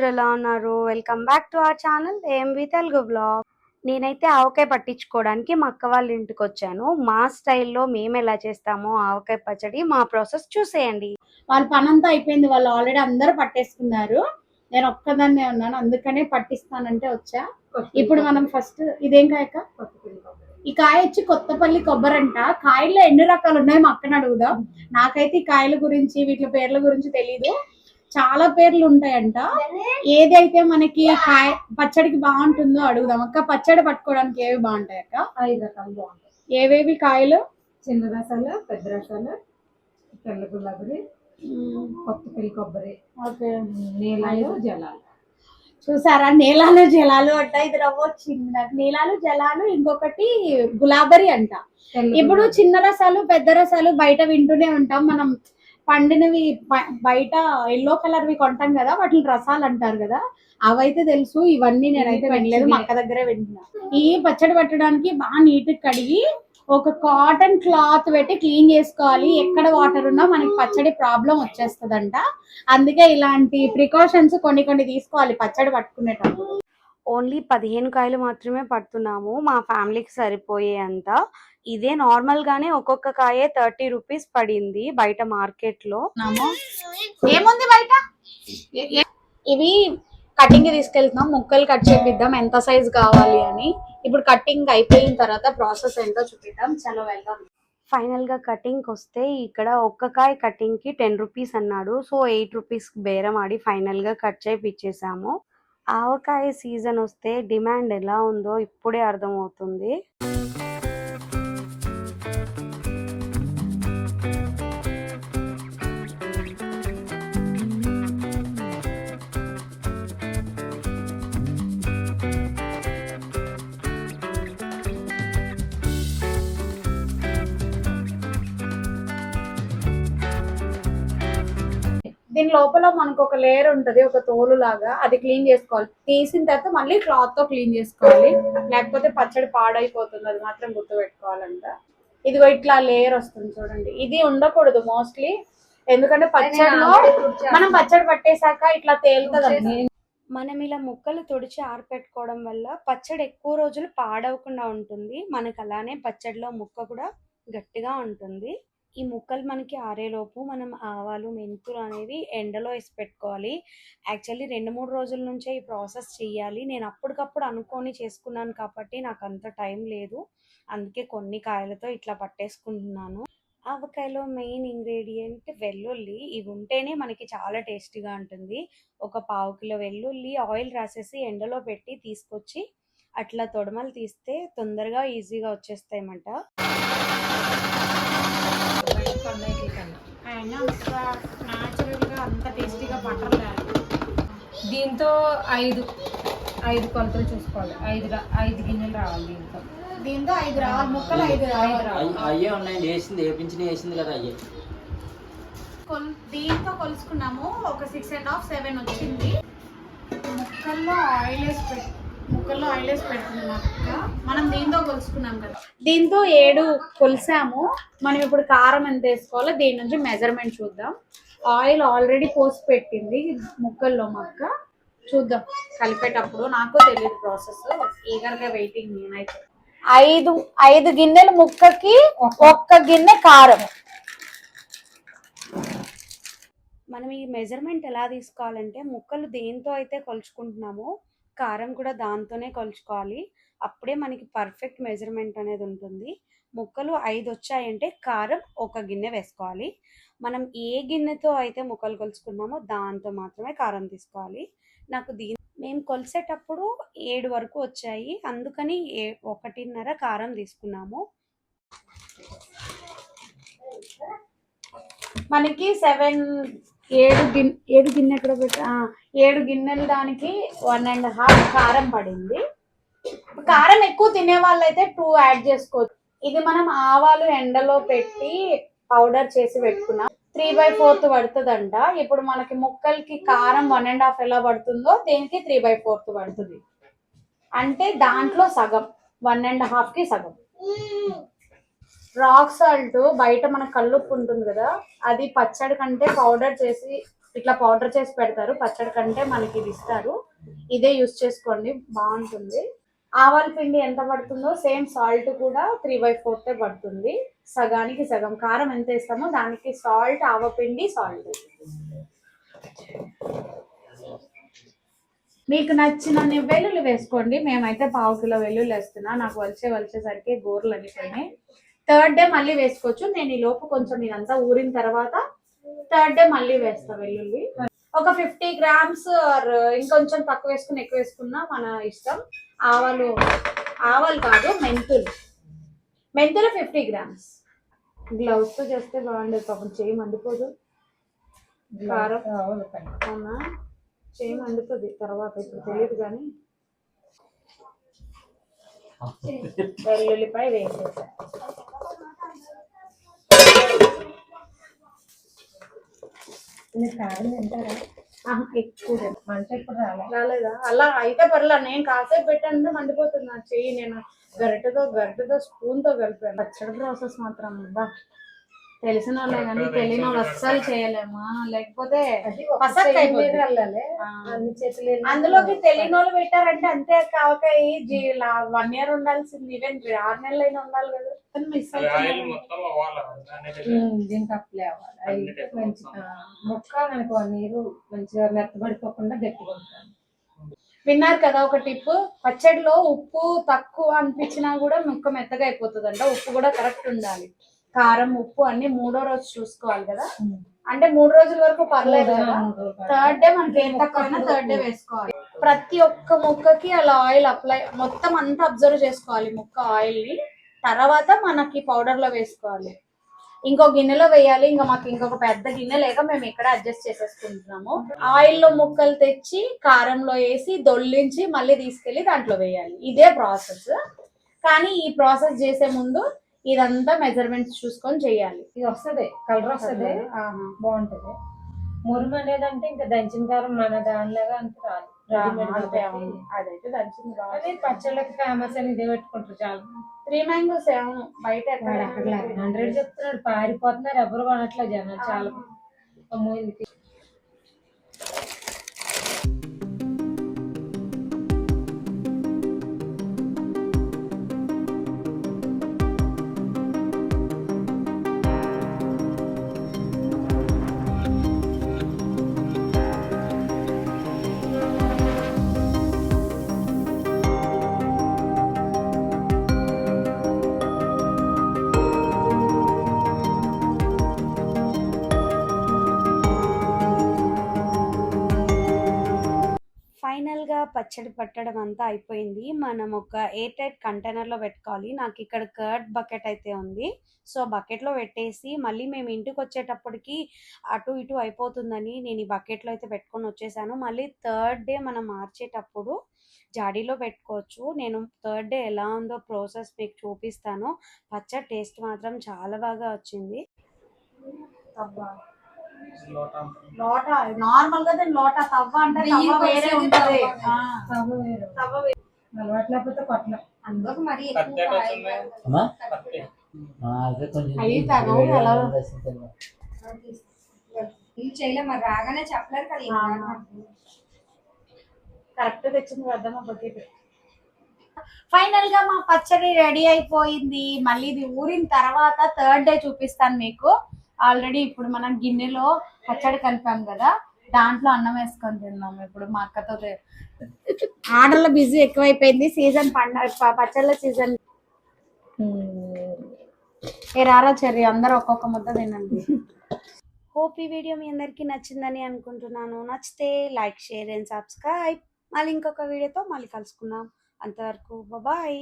అందరూ ఎలా ఉన్నారు? Welcome back to our channel AMV Telugu blog నేనైతే ఆవకాయ పట్టించుకోవడానికి మా అక్క వాళ్ళ ఇంటికి వచ్చాను. మా స్టైల్లో మేము ఎలా చేస్తామో ఆవకాయ పచ్చడి మా ప్రాసెస్ చూసేయండి. వాళ్ళ పని అంతా అయిపోయింది. వాళ్ళు ఆల్రెడీ అందరూ పట్టేసుకున్నారు. నేను ఒక్కదాన్నే ఉన్నాను. అందుకనే పట్టిస్తానంటే వచ్చా. ఇప్పుడు మనం ఫస్ట్ ఇదేం కాయక ఈ కాయ వచ్చి కొత్తపల్లి కొబ్బరి అంట. కాయల్లో ఎన్ని రకాలు ఉన్నాయి మా అక్కని అడుగుదాం. నాకైతే ఈ కాయల గురించి వీటి పేర్ల గురించి తెలీదు. చాలా పేర్లు ఉంటాయంట. ఏదైతే మనకి కాయ పచ్చడికి బాగుంటుందో అడుగుదాం. అక్క పచ్చడి పట్టుకోవడానికి ఏవి బాగుంటాయి అక్క? ఐదు రకాలు బాగుంటాయి. ఏవేవి కాయలు? చిన్న రసాలు పెద్ద రసాలు తెల్ల గులాబీ కొత్త కొబ్బరి నీళ్ళు జలాలు. చూసారా? నీలాలు జలాలు అంట. ఇది రవ్వ వచ్చింది. నాకు నీలాలు జలాలు ఇంకొకటి గులాబరీ అంట. ఇప్పుడు. చిన్న రసాలు పెద్ద రసాలు బయట వింటూనే ఉంటాం. మనం పండినవి బయట ఎల్లో కలర్ వి కొంటాం కదా వాటిని రసాలు అంటారు కదా అవైతే తెలుసు. ఇవన్నీ నేనైతే వినలేదు మా. అక్క దగ్గరే వింటున్నా. ఈ పచ్చడి పట్టడానికి బాగా నీట్ కడిగి ఒక కాటన్ క్లాత్ పెట్టి క్లీన్ చేసుకోవాలి. ఎక్కడ వాటర్ ఉన్నా మనకి పచ్చడి ప్రాబ్లం వచ్చేస్తదంట. అందుకే ఇలాంటి ప్రికాషన్స్ కొన్ని కొన్ని తీసుకోవాలి పచ్చడి పట్టుకునేటప్పుడు. ఓన్లీ పదిహేను కాయలు మాత్రమే పడుతున్నాము. మా ఫ్యామిలీకి సరిపోయే అంత ఇదే నార్మల్ గానే ఒక్కొక్క కాయ థర్టీ రూపీస్ పడింది బయట మార్కెట్లో. ఏముంది బయట? ఇవి కటింగ్ తీసుకెళ్తున్నాం. ముక్కలు కట్ చేపిద్దాం. ఎంత సైజ్ కావాలి అని. ఇప్పుడు కటింగ్ అయిపోయిన తర్వాత ప్రాసెస్ ఏంటో చూపిద్దాం. చలో వెళ్దాం. ఫైనల్గా కటింగ్ వస్తే ఇక్కడ ఒక్క కాయ కటింగ్కి టెన్ రూపీస్ అన్నాడు. సో ఎయిట్ రూపీస్ బేరం ఆడి ఫైనల్గా కట్ చేపిచ్చేసాము. ఆవకాయ సీజన్ వస్తే డిమాండ్ ఎలా ఉందో ఇప్పుడే అర్థమవుతుంది. దీని లోపల మనకు ఒక లేయర్ ఉంటది ఒక తోలు లాగా అది క్లీన్ చేసుకోవాలి. తీసిన తర్వాత మళ్ళీ క్లాత్తో క్లీన్ చేసుకోవాలి. లేకపోతే పచ్చడి పాడైపోతుంది అది మాత్రం గుర్తు పెట్టుకోవాలంట ఇదిగో ఇట్లా లేయర్ వస్తుంది చూడండి. ఇది ఉండకూడదు మోస్ట్లీ ఎందుకంటే పచ్చడిలో మనం పచ్చడి పట్టేశాక ఇట్లా తేలుతుంది మనం ఇలా ముక్కలు తుడిచి ఆరపెట్టుకోవడం వల్ల పచ్చడి ఎక్కువ రోజులు పాడవకుండా ఉంటుంది. మనకు అలానే పచ్చడిలో ముక్క కూడా గట్టిగా ఉంటుంది. ఈ ముక్కలు మనకి ఆరేలోపు మనం ఆవాలు మెంతులు అనేవి ఎండలో వేసి పెట్టుకోవాలి. యాక్చువల్లీ రెండు మూడు రోజుల నుంచే ఈ ప్రాసెస్ చేయాలి నేను అప్పటికప్పుడు అనుకొని చేసుకున్నాను కాబట్టి నాకు అంత టైం లేదు. అందుకే కొన్ని కాయలతో ఇట్లా పట్టేసుకుంటున్నాను. ఆవకాయలో మెయిన్ ఇంగ్రీడియంట్ వెల్లుల్లి. ఇవి ఉంటేనే మనకి చాలా టేస్టీగా ఉంటుంది. ఒక పావు కిలో వెల్లుల్లి ఆయిల్ రాసేసి ఎండలో పెట్టి తీసుకొచ్చి అట్లా తొడమలు తీస్తే తొందరగా ఈజీగా వచ్చేస్తాయన్నమాట. బయట కొన్నాయికి కన్నా. అయినా న్యాచురల్గా అంత టేస్టీగా దీంతో ఐదు ఐదు కొలతలు చూసుకోవాలి. ఐదు ఐదు గిన్నెలు రావాలి దీంతో. దీంతో ఐదు రావాలి. ముక్కలు ఐదు ఐదు రావాలి. అయ్యి- అయ్యే ఉన్నాయండి. వేసింది వేపించిన వేసింది కదా అయ్యే. కొల్- దీంతో కొలుసుకున్నాము. ఒక సిక్స్ అండ్ హాఫ్ సెవెన్ వచ్చింది. ముక్కల్లో ఆయిల్ వేసి పెట్టి. ముక్కల్లో ఆయిల్ వేసి పెడుతుంది మనం దీంతో కొలుసుకున్నాం కదా. దీంతో ఏడు కొలిసాము. మనం ఇప్పుడు కారం ఎంత వేసుకోవాలో దీని నుంచి మెజర్మెంట్ చూద్దాం. ఆయిల్ ఆల్రెడీ పోసి పెట్టింది ముక్కల్లో మక్క చూద్దాం. కలిపేటప్పుడు నాకు తెలియదు ప్రాసెస్ ఈగర్గా వెయిటింగ్ నేనైతే. ఐదు ఐదు గిన్నెలు ముక్కకి ఒక్క గిన్నె కారం. మనం ఈ మెజర్మెంట్ ఎలా తీసుకోవాలంటే ముక్కలు దేంతో అయితే కొలుచుకుంటున్నామో కారం కూడా దాంతోనే కొలుచుకోవాలి. అప్పుడే మనకి పర్ఫెక్ట్ మెజర్మెంట్ అనేది ఉంటుంది. ముక్కలు ఐదు వచ్చాయంటే కారం ఒక గిన్నె వేసుకోవాలి. మనం ఏ గిన్నెతో అయితే ముక్కలు కొలుచుకున్నామో దాంతో మాత్రమే కారం తీసుకోవాలి. నాకు దీని మేము కొలిసేటప్పుడు ఏడు వరకు వచ్చాయి. అందుకని ఏ ఒకటిన్నర కారం తీసుకున్నాము. మనకి సెవెన్ ఏడు గిన్నె ఏడు గిన్నె కూడా పెట్టా ఏడు గిన్నెలు దానికి వన్ అండ్ హాఫ్ కారం పడింది. కారం ఎక్కువ తినే వాళ్ళైతే టూ యాడ్ చేసుకోవచ్చు. ఇది మనం ఆవాలు ఎండలో పెట్టి పౌడర్ చేసి పెట్టుకున్నాం. త్రీ బై ఫోర్త్ పడుతుందంట. ఇప్పుడు మనకి ముక్కలకి కారం వన్ అండ్ హాఫ్ ఎలా పడుతుందో దీనికి త్రీ బై ఫోర్త్ పడుతుంది. అంటే దాంట్లో సగం వన్ అండ్ హాఫ్కి సగం. రాక్ సాల్ట్ బయట మన కల్లుప్పు ఉంటుంది కదా అది పచ్చడి కంటే పౌడర్ చేసి ఇట్లా పౌడర్ చేసి పెడతారు. పచ్చడి కంటే మనకి ఇది ఇస్తారు. ఇదే యూస్ చేసుకోండి. బాగుంటుంది. ఆవాల పిండి ఎంత పడుతుందో సేమ్ సాల్ట్ కూడా త్రీ బై ఫోర్త్ పడుతుంది. సగానికి సగం. కారం ఎంత వేస్తామో దానికి సాల్ట్ ఆవపిండి సాల్ట్. మీకు నచ్చినన్ని వెల్లుల్లి వేసుకోండి. మేమైతే పావు కిలో వెల్లుల్లి వేస్తున్నా. నాకు వలిసే వలిసేసరికి గోర్లు అనిపోయినాయి థర్డ్ డే మళ్ళీ వేసుకోవచ్చు. నేను ఈ లోపు కొంచెం ఇదంతా ఊరిన తర్వాత థర్డ్ డే మళ్ళీ వేస్తా వెల్లుల్లి. ఒక ఫిఫ్టీ గ్రామ్స్ ఆర్ ఇంకొంచెం తక్కువ వేసుకుని ఎక్కువ వేసుకున్నా మన ఇష్టం. ఆవాలు ఆవాలు కాదు మెంతులు. మెంతులు ఫిఫ్టీ గ్రామ్స్ గ్లౌస్తో చేస్తే బాగుండేది పాపం చేయి మండిపోదు. కారం. అవునా? చేయి మండుతుంది తర్వాత ఇప్పుడు తెలియదు కానీ. వెల్లుల్లిపాయ వేసేసా. మీరు కారం తింటారా ఎక్కువ మంట ఎప్పుడు రాలేదా? అలా అయితే పర్లే నేను కాసేపు పెట్టండి మండిపోతుంది నా చెయ్యి. నేను గరిటెతో గరిటెతో స్పూన్తో కలిపాను. పచ్చడి ప్రాసెస్ మాత్రం బా తెలిసిన వాళ్ళే కానీ తెలియని వాళ్ళు అస్సలు చేయలేమా? లేకపోతే అందులోకి తెలియని వాళ్ళు పెట్టారంటే అంతే కావకాయ వన్ ఇయర్ ఉండాల్సింది. ఈవెన్ ఆరు నెలలు అయినా ఉండాలి కదా. మిస్ ఆయిల్ మొత్తం అవ్వాలి. దానికి అప్లై అవ్వాలి అయితే మంచి ఆ, మొక్క మనకు ఆ నీరు మంచిగా మెత్తబడిపోకుండా గట్టిగా విన్నారు కదా ఒక టిప్. పచ్చడిలో ఉప్పు తక్కువ అనిపించినా కూడా ముక్క మెత్తగా అయిపోతుంది ఉప్పు కూడా కరెక్ట్ ఉండాలి. కారం ఉప్పు అన్ని మూడో రోజు చూసుకోవాలి కదా? అంటే మూడు రోజుల వరకు పర్లేదు కదా? థర్డ్ డే మనకి ఏం తక్కువైనా థర్డ్ డే వేసుకోవాలి. ప్రతి ఒక్క ముక్కకి అలా ఆయిల్ అప్లై మొత్తం అంతా అబ్జర్వ్ చేసుకోవాలి ముక్క ఆయిల్ని. తర్వాత మనకి పౌడర్లో వేసుకోవాలి. ఇంకో గిన్నెలో వేయాలి. ఇంకా మాకు ఇంకొక పెద్ద గిన్నె లేక మేము ఇక్కడ అడ్జస్ట్ చేసేసుకుంటున్నాము. ఆయిల్లో ముక్కలు తెచ్చి కారంలో వేసి దొల్లించి మళ్ళీ తీసుకెళ్ళి దాంట్లో వేయాలి. ఇదే ప్రాసెస్ కానీ ఈ ప్రాసెస్ చేసే ముందు ఇదంతా మెజర్మెంట్స్ చూసుకొని చేయాలి. ఇది వస్తుంది కలర్ వస్తుంది? బాగుంటది. మురుము అనేది అంటే ఇంకా దంచిన కారం మన దానిలాగా అంత రాదు. అదైతే దంచింది పచ్చళ్ళకి ఫేమస్ అని ఇదే పెట్టుకుంటారు చాలా త్రీ మ్యాంగోస్ అవును బయట హండ్రెడ్ చెప్తున్నాడు పారిపోతున్నారు ఎవరు కొనట్లే జనాలు చాలా అమ్మో పచ్చడి పట్టడం అంతా అయిపోయింది. మనం ఒక ఎయిర్ టైట్ కంటైనర్లో పెట్టుకోవాలి. నాకు ఇక్కడ కర్డ్ బకెట్ అయితే ఉంది. సో బకెట్లో పెట్టేసి మళ్ళీ మేము ఇంటికి వచ్చేటప్పటికి అటు ఇటు అయిపోతుందని నేను ఈ బకెట్లో అయితే పెట్టుకొని వచ్చేసాను. మళ్ళీ థర్డ్ డే మనం మార్చేటప్పుడు జాడీలో పెట్టుకోవచ్చు. నేను థర్డ్ డే ఎలా ఉందో ప్రాసెస్ మీకు చూపిస్తాను. పచ్చడి టేస్ట్ మాత్రం చాలా బాగా వచ్చింది. లోట. నార్మల్గా దీని లోట తవ్వ అంటే తవ్వ వేరే ఉంటది. తవ్వ. వేరు. తవ్వ వేరే. అలవాటు లేకపోతే కొట్టలే అందుకు మరి చేయలే మరి రాగానే చెప్పలేరు కదా. కరెక్ట్ తెచ్చింది కదా మా బకెట్. ఫైనల్గా మా పచ్చడి రెడీ అయిపోయింది. మళ్ళీ ఇది ఊరిన తర్వాత థర్డ్ డే చూపిస్తాను మీకు. ఆల్రెడీ ఇప్పుడు మనం గిన్నెలో పచ్చడి కలిపాం కదా దాంట్లో అన్నం వేసుకొని తిన్నాం ఇప్పుడు మా అక్కతో ఆడల్లో బిజీ ఎక్కువైపోయింది సీజన్ పండగ పచ్చళ్ళ సీజన్. ఏ రారా చెర్రీ అందరూ ఒక్కొక్క ముద్ద తినండి. హోప్ ఈ వీడియో మీ అందరికీ నచ్చిందని అనుకుంటున్నాను. నచ్చితే లైక్ షేర్ అండ్ సబ్స్క్రైబ్. మళ్ళీ ఇంకొక వీడియోతో మళ్ళీ కలుసుకుందాం. అంతవరకు బాయ్.